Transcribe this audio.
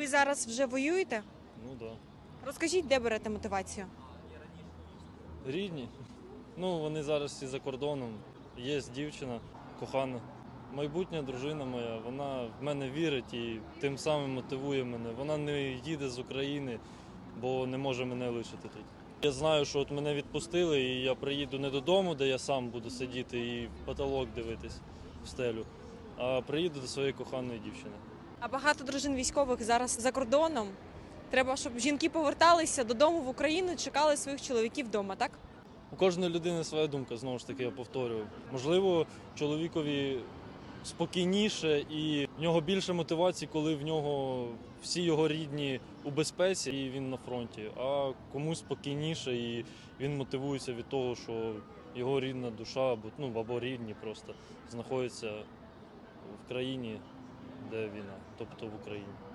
Ви зараз вже воюєте? Ну так. Да. Розкажіть, де берете мотивацію? Рідні. Ну, вони зараз всі за кордоном. Є дівчина, кохана. Майбутня дружина моя, вона в мене вірить і тим самим мотивує мене. Вона не їде з України, бо не може мене лишити тут. Я знаю, що от мене відпустили, і я приїду не додому, де я сам буду сидіти і в потолок дивитись в стелю, а приїду до своєї коханої дівчини. А багато дружин військових зараз за кордоном. Треба, щоб жінки поверталися додому в Україну, чекали своїх чоловіків вдома, так? У кожної людини своя думка, знову ж таки, я повторюю. Можливо, чоловікові спокійніше і в нього більше мотивації, коли в нього всі його рідні у безпеці і він на фронті. А комусь спокійніше і він мотивується від того, що його рідна душа або, ну, або рідні просто знаходяться в країні, де війна, тобто в Україні.